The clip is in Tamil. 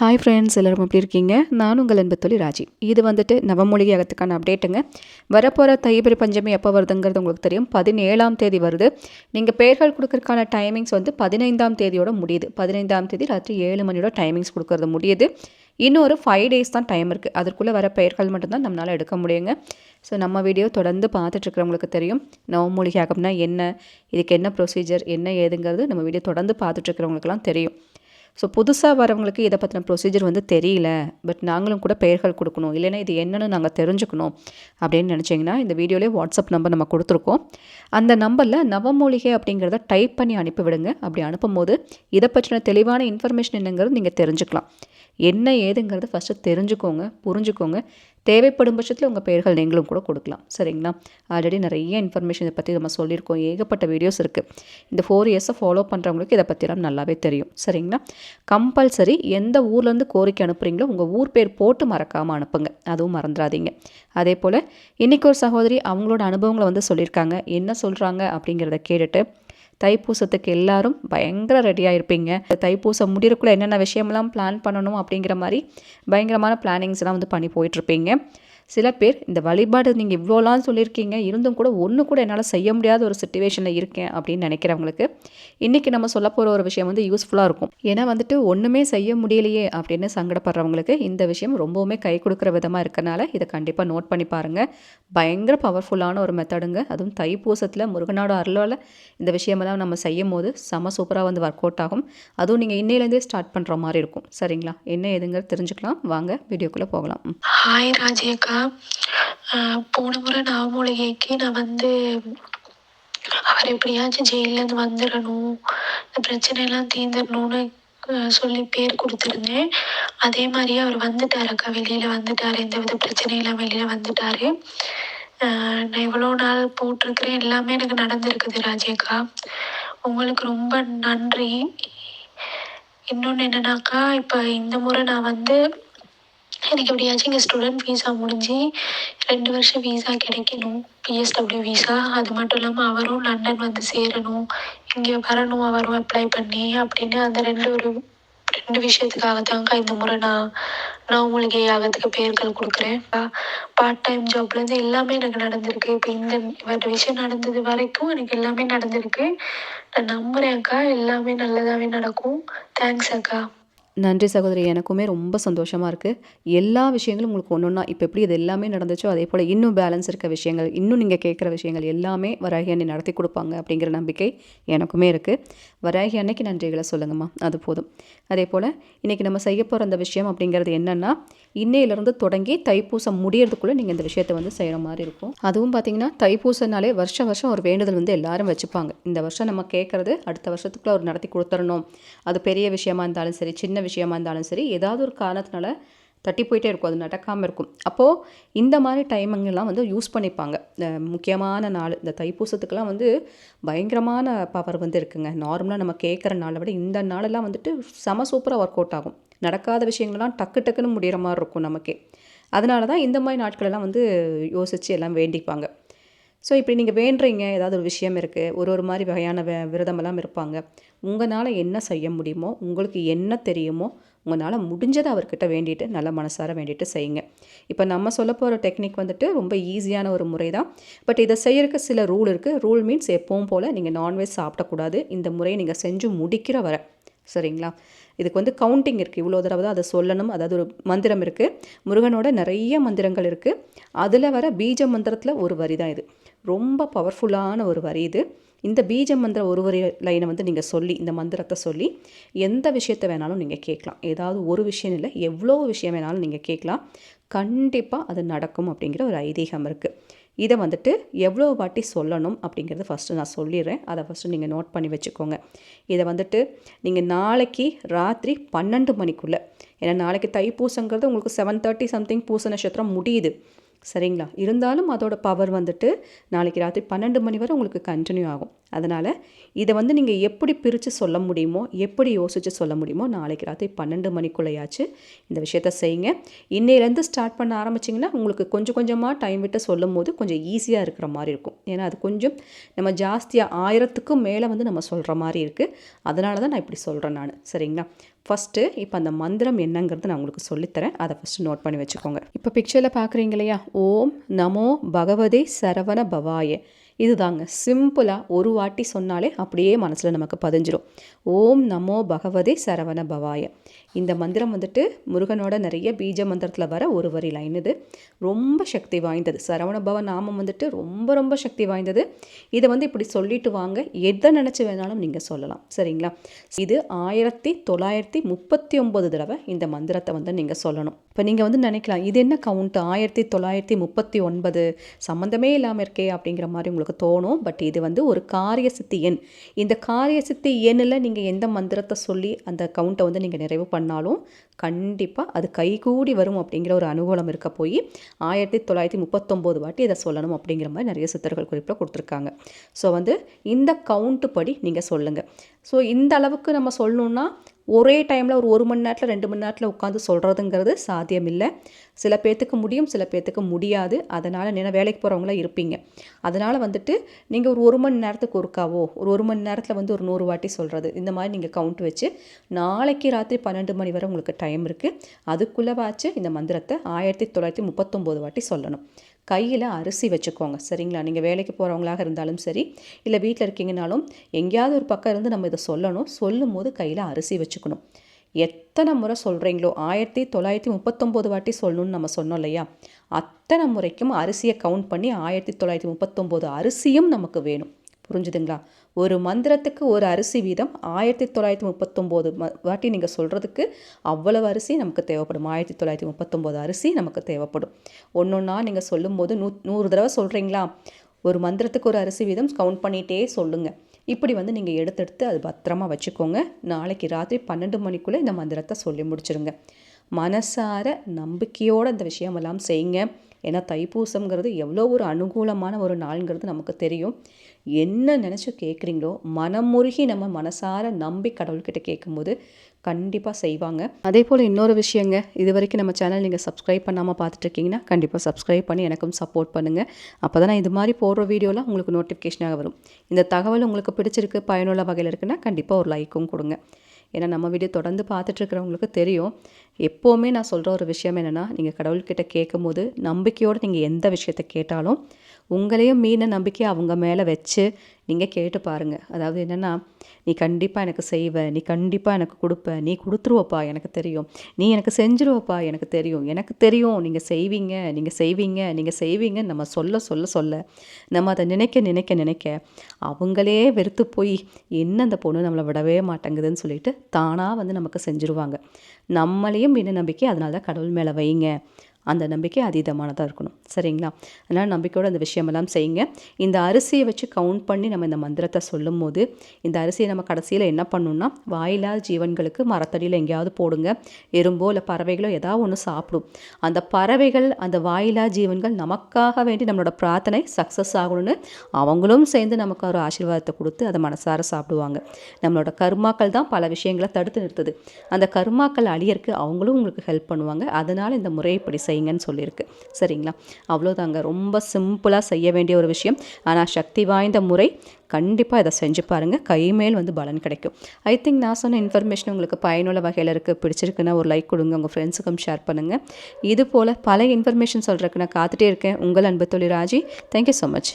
ஹாய் ஃப்ரெண்ட்ஸ் எல்லோரும் எப்படி இருக்கீங்க? நான் உங்கள் அன்பு தொழில் ராஜி. இது வந்துட்டு நவமொழிகை அகத்துக்கான அப்டேட்டுங்க வரப்போகிற தைபிரி பஞ்சமி எப்போ வருதுங்கிறது உங்களுக்கு தெரியும். பதினேழாம் தேதி வருது. நீங்கள் பெயர்கள் கொடுக்கறதுக்கான டைமிங்ஸ் வந்து பதினைந்தாம் தேதியோட முடியுது. பதினைந்தாம் தேதி ராத்திரி ஏழு மணியோட டைமிங்ஸ் கொடுக்கறது முடியுது. இன்னொரு ஃபைவ் டேஸ் தான் டைம் இருக்குது அதற்குள்ளே வர பெயர்கள் மட்டும்தான் நம்மளால் எடுக்க முடியுங்க. ஸோ நம்ம வீடியோ தொடர்ந்து பார்த்துட்ருக்கிறவங்களுக்கு தெரியும். நவமூலிகையாகம்னா என்ன? இதுக்கு என்ன ப்ரொசீஜர் என்ன ஏதுங்கிறது நம்ம வீடியோ தொடர்ந்து பார்த்துட்ருக்கிறவங்களுக்குலாம் தெரியும். ஸோ புதுசாக வரவங்களுக்கு இதை பற்றின ப்ரொசீஜர் வந்து தெரியல. பட் நாங்களும் கூட பெயர்கள் கொடுக்கணும். இல்லைன்னா இது என்னென்னு நாங்கள் தெரிஞ்சுக்கணும் அப்படின்னு நினச்சிங்கன்னா இந்த வீடியோலேயே வாட்ஸ்அப் நம்பர் நம்ம கொடுத்துருக்கோம். அந்த நம்பரில் நவமூலிகை அப்படிங்கிறத டைப் பண்ணி அனுப்பிவிடுங்க. அப்படி அனுப்பும்போது இதை பற்றின தெளிவான இன்ஃபர்மேஷன் என்னங்கிறது நீங்கள் தெரிஞ்சுக்கலாம். என்ன ஏதுங்கிறது ஃபஸ்ட்டு தெரிஞ்சுக்கோங்க புரிஞ்சுக்கோங்க. தேவைப்படும் பட்சத்தில் உங்கள் பெயர்கள் நீங்களும் கூட கொடுக்கலாம். சரிங்களா? ஆல்ரெடி நிறைய இன்ஃபர்மேஷன் இதை பற்றி நம்ம சொல்லியிருக்கோம். ஏகப்பட்ட வீடியோஸ் இருக்குது இந்த ஃபோர் இயர்ஸை ஃபாலோ பண்ணுறவங்களுக்கு இதை பற்றிலாம் நல்லாவே தெரியும். சரிங்களா? கம்பல்சரி எந்த ஊர்லேருந்து கோரிக்கை அனுப்புகிறீங்களோ உங்கள் ஊர் பேர் போட்டு மறக்காமல் அனுப்புங்க. அதுவும் மறந்துடாதீங்க. அதே போல் இன்றைக்கி ஒரு சகோதரி அவங்களோட அனுபவங்களை வந்து சொல்லியிருக்காங்க. என்ன சொல்கிறாங்க அப்படிங்கிறத கேட்டுட்டு தைப்பூசத்துக்கு எல்லாரும் பயங்கர ரெடியாக இருப்பீங்க தைப்பூசம் முடிகிறக்குள்ளே என்னென்ன விஷயமெல்லாம் பிளான் பண்ணணும் அப்படிங்கிற மாதிரி பயங்கரமான பிளானிங்ஸ்லாம் வந்து பண்ணி போயிட்டுருப்பீங்க. சில பேர் இந்த வழிபாடு நீங்கள் இவ்வளோலாம் சொல்லியிருக்கீங்க இருந்தும் கூட ஒன்று கூட என்னால் செய்ய முடியாத ஒரு சுச்சுவேஷனில் இருக்கேன் அப்படின்னு நினைக்கிறவங்களுக்கு இன்றைக்கி நம்ம சொல்ல போகிற ஒரு விஷயம் வந்து யூஸ்ஃபுல்லாக இருக்கும். ஏன்னா வந்துட்டு ஒன்றுமே செய்ய முடியலையே அப்படின்னு சங்கடப்படுறவங்களுக்கு இந்த விஷயம் ரொம்பவுமே கை கொடுக்குற விதமாக இருக்கனால இதை கண்டிப்பாக நோட் பண்ணி பாருங்கள் பயங்கர பவர்ஃபுல்லான ஒரு மெத்தடுங்க அதுவும் தைப்பூசத்தில் முருகனோட அருளால் இந்த விஷயமெல்லாம் நம்ம செய்யும் போது செம சூப்பராக வந்து ஒர்க் அவுட் ஆகும். அதுவும் நீங்கள் இன்னையிலேருந்தே ஸ்டார்ட் பண்ணுற மாதிரி இருக்கும். சரிங்களா? என்ன எதுங்கிறது தெரிஞ்சுக்கலாம். வாங்க வீடியோக்குள்ளே போகலாம். ஹாய் ராஜேகா. போன முறை நாவமூலிகைக்கு நான் வந்து அவர் எப்படியாச்சும் ஜெயிலேருந்து வந்துடணும் இந்த பிரச்சனையெல்லாம் தீர்ந்துடணும்னு சொல்லி பேர் கொடுத்துருந்தேன். அதே மாதிரியே அவர் வந்துட்டார் அக்கா வெளியில் வந்துட்டார். எந்த வித பிரச்சனையெல்லாம் வெளியில் வந்துட்டார். நான் இவ்வளோ நாள் போட்டிருக்கிறேன் எல்லாமே எனக்கு நடந்திருக்குது ராஜேக்கா உங்களுக்கு ரொம்ப நன்றி. இன்னொன்று என்னன்னாக்கா இப்போ இந்த முறை நான் வந்து எனக்கு எப்படியாச்சும் இங்கே ஸ்டூடெண்ட் வீசா முடிஞ்சு ரெண்டு வருஷம் வீசா கிடைக்கணும். பிஎஸ்டபிள்யூ வீசா அது மட்டும் இல்லாமல் அவரும் லண்டன் வந்து சேரணும். இங்கே வரணும் அவரும் அப்ளை பண்ணி அப்படின்னு அந்த ரெண்டு ஒரு ரெண்டு விஷயத்துக்காக தாங்க இந்த முறை நான் நான் உங்களுக்கு யாகத்துக்கு பெயர்கள் கொடுக்குறேன். பார்ட் டைம் ஜாப்லேருந்து எல்லாமே எனக்கு நடந்திருக்கு. இப்போ இந்த ஒரு விஷயம் நடந்தது வரைக்கும் எனக்கு எல்லாமே நடந்திருக்கு. நான் நம்புகிறேன் அக்கா எல்லாமே நல்லதாகவே நடக்கும். தேங்க்ஸ் அக்கா. நன்றி சகோதரி. எனக்குமே ரொம்ப சந்தோஷமாக இருக்குது எல்லா விஷயங்களும் உங்களுக்கு ஒன்று ஒன்றா இப்போ எப்படி இது எல்லாமே நடந்துச்சோ அதே போல் இன்னும் பேலன்ஸ் இருக்க விஷயங்கள் இன்னும் நீங்கள் கேட்குற விஷயங்கள் எல்லாமே வராகி அன்னை நடத்தி கொடுப்பாங்க அப்படிங்கிற நம்பிக்கை எனக்குமே இருக்குது வராகி அன்னைக்கு நன்றிகளை சொல்லுங்கம்மா. அது போதும். அதே போல் இன்றைக்கி நம்ம செய்ய போகிற அந்த விஷயம் அப்படிங்கிறது என்னென்னா இன்னையிலேருந்து தொடங்கி தைப்பூசம் முடியறதுக்குள்ளே நீங்கள் இந்த விஷயத்தை வந்து செய்கிற மாதிரி இருக்கும். அதுவும் பார்த்திங்கன்னா தைப்பூசனாலே வருஷம் வருஷம் ஒரு வேண்டுதல் வந்து எல்லாரும் வச்சுப்பாங்க. இந்த வருஷம் நம்ம கேட்குறது அடுத்த வருஷத்துக்குள்ளே அவர் நடத்தி கொடுத்துடணும். அது பெரிய விஷயமா இருந்தாலும் சரி சின்ன விஷயமா இருந்தாலும் சரி ஏதாவது ஒரு காரணத்தினால தட்டி போயிட்டே இருக்கும். அது நடக்காமல் இருக்கும். அப்போது இந்த மாதிரி டைமிங்கெல்லாம் வந்து யூஸ் பண்ணிப்பாங்க. முக்கியமான நாள் இந்த தைப்பூசத்துக்கெலாம் வந்து பயங்கரமான பவர் வந்து இருக்குங்க. நார்மலாக நம்ம கேட்குற நாளை விட இந்த நாளெல்லாம் வந்துட்டு செம சூப்பராக ஒர்க் அவுட் ஆகும். நடக்காத விஷயங்கள்லாம் டக்கு டக்குன்னு முடிகிற மாதிரி இருக்கும் நமக்கே. அதனால தான் இந்த மாதிரி நாட்களெல்லாம் வந்து யோசித்து எல்லாம் வேண்டிப்பாங்க. ஸோ இப்படி நீங்கள் வேண்டுறீங்க ஏதாவது ஒரு விஷயம் இருக்குது ஒரு ஒரு மாதிரி வகையான விரதமெல்லாம் இருப்பாங்க. உங்களால் என்ன செய்ய முடியுமோ உங்களுக்கு என்ன தெரியுமோ உங்களால் முடிஞ்சதை அவர்கிட்ட வேண்டிட்டு நல்ல மனசார வேண்டிட்டு செய்யுங்க. இப்போ நம்ம சொல்ல போகிற டெக்னிக் வந்துட்டு ரொம்ப ஈஸியான ஒரு முறை தான் பட் இதை செய்யறதுக்கு சில ரூல் இருக்குது ரூல் மீன்ஸ் எப்பவும் போல் நீங்கள் நான்வெஜ் சாப்பிடக்கூடாது. இந்த முறையை நீங்கள் செஞ்சு முடிக்கிற வர. சரிங்களா? இதுக்கு வந்து கவுண்டிங் இருக்குது இவ்வளோ தடவை தான் அதை சொல்லணும். அதாவது ஒரு மந்திரம் இருக்குது முருகனோட நிறைய மந்திரங்கள் இருக்குது அதில் வர பீஜ மந்திரத்தில் ஒரு வரி தான் இது. ரொம்ப பவர்ஃபுல்லான ஒரு வரி இது. இந்த பீஜ மந்திர ஒரு வரி லைனை வந்து நீங்கள் சொல்லி இந்த மந்திரத்தை சொல்லி எந்த விஷயத்தை வேணாலும் நீங்கள் கேட்கலாம். ஏதாவது ஒரு விஷயம் இல்லை எவ்வளோ விஷயம் வேணாலும் நீங்கள் கேட்கலாம். கண்டிப்பாக அது நடக்கும் அப்படிங்கிற ஒரு ஐதீகம் இருக்குது இதை வந்துட்டு எவ்வளோ வாட்டி சொல்லணும் அப்படிங்கிறத ஃபஸ்ட்டு நான் சொல்லிடுறேன். அதை ஃபஸ்ட்டு நீங்கள் நோட் பண்ணி வச்சுக்கோங்க. இதை வந்துட்டு நீங்கள் நாளைக்கு ராத்திரி பன்னெண்டு மணிக்குள்ளே ஏன்னா நாளைக்கு தைப்பூசங்கிறது உங்களுக்கு செவன் தேர்ட்டி சம்திங் பூச நட்சத்திரம் முடியுது. சரிங்களா? இருந்தாலும் அதோட பவர் வந்துட்டு நாளைக்கு ராத்திரி பன்னெண்டு மணி வரை உங்களுக்கு கண்டினியூ ஆகும். அதனால் இதை வந்து நீங்கள் எப்படி பிரித்து சொல்ல முடியுமோ எப்படி யோசித்து சொல்ல முடியுமோ நாளைக்கு ராத்திரி பன்னெண்டு மணிக்குள்ளேயாச்சு இந்த விஷயத்த செய்யுங்க. இன்னையிலேருந்து ஸ்டார்ட் பண்ண ஆரம்பிச்சிங்கன்னா உங்களுக்கு கொஞ்சம் கொஞ்சமாக டைம் விட்டு சொல்லும் போது கொஞ்சம் ஈஸியாக இருக்கிற மாதிரி இருக்கும். ஏன்னா அது கொஞ்சம் நம்ம ஜாஸ்தியாக ஆயிரத்துக்கும் மேலே வந்து நம்ம சொல்கிற மாதிரி இருக்குது அதனால தான் நான் இப்படி சொல்கிறேன் நான். சரிங்களா? ஃபஸ்ட்டு இப்போ அந்த மந்திரம் என்னங்கிறது நான் உங்களுக்கு சொல்லித்தரேன். அதை ஃபஸ்ட்டு நோட் பண்ணி வச்சுக்கோங்க. இப்போ பிக்சரில் பார்க்குறீங்க இல்லையா? ஓம் நமோ பகவதே சரவண பவாய. இதுதாங்க. சிம்பிளாக ஒரு வாட்டி சொன்னாலே அப்படியே மனசில் நமக்கு பதிஞ்சிடும் ஓம் நமோ பகவதே சரவண பவாய. இந்த மந்திரம் வந்துட்டு முருகனோட நிறைய பீஜ மந்திரத்தில் வர ஒரு வரி லைன் இது. ரொம்ப சக்தி வாய்ந்தது. சரவண பவ நாமம் வந்துட்டு ரொம்ப ரொம்ப சக்தி வாய்ந்தது. இதை வந்து இப்படி சொல்லிட்டு வாங்க. எதை நினச்சி வேணாலும் நீங்கள் சொல்லலாம். சரிங்களா? இது ஆயிரத்தி தொள்ளாயிரத்தி முப்பத்தி ஒம்பது தடவை இந்த மந்திரத்தை வந்து நீங்கள் சொல்லணும். இப்போ நீங்கள் வந்து நினைக்கலாம் இது என்ன கவுண்ட்டு ஆயிரத்தி தொள்ளாயிரத்தி முப்பத்தி ஒன்பது சம்மந்தமே இல்லாமல் இருக்கே அப்படிங்கிற மாதிரி உங்களுக்கு தோணும். பட் இது வந்து ஒரு காரிய சித்தி எண். இந்த காரிய சித்தி எண்ணில் நீங்கள் எந்த மந்திரத்தை சொல்லி அந்த கவுண்ட்டை வந்து நீங்கள் நிறைவு பண்ணாலும் கண்டிப்பாக அது கைகூடி வரும் அப்படிங்கிற ஒரு அனுகூலம் இருக்க போய் ஆயிரத்தி தொள்ளாயிரத்தி முப்பத்தொம்போது வாட்டி இதை சொல்லணும் அப்படிங்கிற மாதிரி நிறைய சித்தர்கள் குறிப்பில் கொடுத்துருக்காங்க. ஸோ வந்து இந்த கவுண்ட்டு படி நீங்கள் சொல்லுங்கள் ஸோ இந்த அளவுக்கு நம்ம சொல்லணுன்னா ஒரே டைமில் ஒரு ஒரு மணி நேரத்தில் ரெண்டு மணி நேரத்தில் உட்காந்து சொல்கிறதுங்கிறது சாத்தியம் இல்லை சில பேர்த்துக்கு முடியும் சில பேர்த்துக்கு முடியாது. அதனால் நீங்கள் வேலைக்கு போகிறவங்களாம் இருப்பீங்க. அதனால் வந்துட்டு நீங்கள் ஒரு ஒரு மணி நேரத்துக்கு ஒருக்காவோ ஒரு ஒரு மணி நேரத்தில் வந்து ஒரு நூறு வாட்டி சொல்கிறது இந்த மாதிரி நீங்கள் கவுண்ட் வச்சு நாளைக்கு ராத்திரி பன்னெண்டு மணி வரை உங்களுக்கு டைம் இருக்குது அதுக்குள்ளே வாச்சு இந்த மந்திரத்தை ஆயிரத்தி தொள்ளாயிரத்தி முப்பத்தொம்போது வாட்டி சொல்லணும். கையில் அரிசி வச்சுக்கோங்க. சரிங்களா? நீங்கள் வேலைக்கு போகிறவங்களாக இருந்தாலும் சரி இல்லை வீட்டில் இருக்கீங்கனாலும் எங்கேயாவது ஒரு பக்கம் இருந்து நம்ம இதை சொல்லணும். சொல்லும் போது கையில் அரிசி வச்சுக்கணும். எத்தனை முறை சொல்கிறீங்களோ ஆயிரத்தி தொள்ளாயிரத்தி முப்பத்தொம்போது வாட்டி சொல்லணும்னு நம்ம சொன்னோம் இல்லையா? அத்தனை முறைக்கும் அரிசியை கவுண்ட் பண்ணி ஆயிரத்தி தொள்ளாயிரத்தி முப்பத்தொம்போது அரிசியும் நமக்கு வேணும். புரிஞ்சுதுங்களா? ஒரு மந்திரத்துக்கு ஒரு அரிசி வீதம் ஆயிரத்தி தொள்ளாயிரத்தி முப்பத்தொம்போது வாட்டி நீங்கள் சொல்கிறதுக்கு அவ்வளவு அரிசி நமக்கு தேவைப்படும். ஆயிரத்தி தொள்ளாயிரத்தி முப்பத்தொம்போது அரிசி நமக்கு தேவைப்படும். ஒன்று ஒன்றா நீங்கள் சொல்லும்போது நூ நூறு தடவை சொல்கிறீங்களா ஒரு மந்திரத்துக்கு ஒரு அரிசி வீதம் கவுண்ட் பண்ணிகிட்டே சொல்லுங்கள் இப்படி வந்து நீங்கள் எடுத்தெடுத்து அது பத்திரமா வச்சுக்கோங்க. நாளைக்கு ராத்திரி பன்னெண்டு மணிக்குள்ளே இந்த மந்திரத்தை சொல்லி முடிச்சிருங்க. மனசார நம்பிக்கையோடு அந்த விஷயமெல்லாம் செய்யுங்க. ஏன்னா தைப்பூசம்ங்கிறது எவ்வளோ ஒரு அனுகூலமான ஒரு நாள்ங்கிறது நமக்கு தெரியும். என்ன நினச்சி கேட்குறீங்களோ மனமுருகி நம்ம மனசார நம்பி கடவுள்கிட்ட கேட்கும்போது கண்டிப்பாக செய்வாங்க. அதே போல் இன்னொரு விஷயங்க இது வரைக்கும் நம்ம சேனல் நீங்கள் சப்ஸ்கிரைப் பண்ணாமல் பார்த்துட்ருக்கீங்கன்னா கண்டிப்பாக சப்ஸ்கிரைப் பண்ணி எனக்கும் சப்போர்ட் பண்ணுங்கள் அப்போ தான் நான் இது மாதிரி போடுற வீடியோலாம் உங்களுக்கு நோட்டிஃபிகேஷனாக வரும். இந்த தகவல் உங்களுக்கு பிடிச்சிருக்கு பயனுள்ள வகையில் இருக்குன்னா கண்டிப்பாக ஒரு லைக்கும் கொடுங்க. ஏன்னா நம்ம வீடியோ தொடர்ந்து பார்த்துட்ருக்கிறவங்களுக்கு தெரியும். எப்போவுமே நான் சொல்கிற ஒரு விஷயம் என்னென்னா நீங்கள் கடவுள்கிட்ட கேட்கும்போது நம்பிக்கையோடு நீங்கள் எந்த விஷயத்தை கேட்டாலும் உங்களையும் மீன நம்பிக்கை அவங்க மேலே வச்சு நீங்கள் கேட்டு பாருங்கள் அதாவது என்னென்னா நீ கண்டிப்பாக எனக்கு செய்வ நீ கண்டிப்பாக எனக்கு கொடுப்ப நீ கொடுத்துருவப்பா எனக்கு தெரியும். நீ எனக்கு செஞ்சிருவப்பா எனக்கு தெரியும். எனக்கு தெரியும் நீங்கள் செய்வீங்க நீங்கள் செய்வீங்க நீங்கள் செய்வீங்க நம்ம சொல்ல சொல்ல சொல்ல நம்ம அதை நினைக்க நினைக்க நினைக்க அவங்களே வெறுத்து போய் என்ன அந்த பொண்ணு நம்மளை விடவே மாட்டேங்குதுன்னு சொல்லிட்டு தானாக வந்து நமக்கு செஞ்சுருவாங்க. நம்மளையும் மீன நம்பிக்கை அதனால தான் கடவுள் மேலே வைங்க. அந்த நம்பிக்கை அதீதமானதாக இருக்கணும். சரிங்களா? அதனால் நம்பிக்கையோட அந்த விஷயமெல்லாம் செய்யுங்க. இந்த அரிசியை வச்சு கவுண்ட் பண்ணி நம்ம இந்த மந்திரத்தை சொல்லும் போது இந்த அரிசியை நம்ம கடைசியில் என்ன பண்ணணும்னா வாயிலா ஜீவன்களுக்கு மரத்தடியில் எங்கேயாவது போடுங்க. எறும்போ இல்லை பறவைகளோ ஏதாவது ஒன்று சாப்பிடும். அந்த பறவைகள் அந்த வாயிலா ஜீவன்கள் நமக்காக வேண்டி நம்மளோட பிரார்த்தனை சக்ஸஸ் ஆகணும்னு அவங்களும் சேர்ந்து நமக்கு ஒரு ஆசீர்வாதத்தை கொடுத்து அதை மனசார சாப்பிடுவாங்க. நம்மளோட கர்மாக்கள் தான் பல விஷயங்களை தடுத்து நிறுத்துது. அந்த கர்மாக்கள் அழியறக்கு அவங்களும் உங்களுக்கு ஹெல்ப் பண்ணுவாங்க. அதனால் இந்த முறைப்படி இப்படி செய்யுங்கன்னு சொல்லியிருக்கு. சரிங்களா? அவ்வளோதாங்க ரொம்ப சிம்பிளாக செய்ய வேண்டிய ஒரு விஷயம். ஆனால் சக்தி வாய்ந்த முறை கண்டிப்பாக இதை செஞ்சு பாருங்கள் கைமேல் வந்து பலன் கிடைக்கும். ஐ திங்க் நான் சொன்ன இன்ஃபர்மேஷன் உங்களுக்கு பயனுள்ள வகையில் இருக்குது பிடிச்சிருக்குன்னா ஒரு லைக் கொடுங்க. உங்கள் ஃப்ரெண்ட்ஸுக்கும் ஷேர் பண்ணுங்கள் இது போல் பல இன்ஃபர்மேஷன் சொல்கிறதுக்கு நான் காத்துட்டே இருக்கேன். உங்கள் அன்பு தொழில் ராஜி. Thank you so much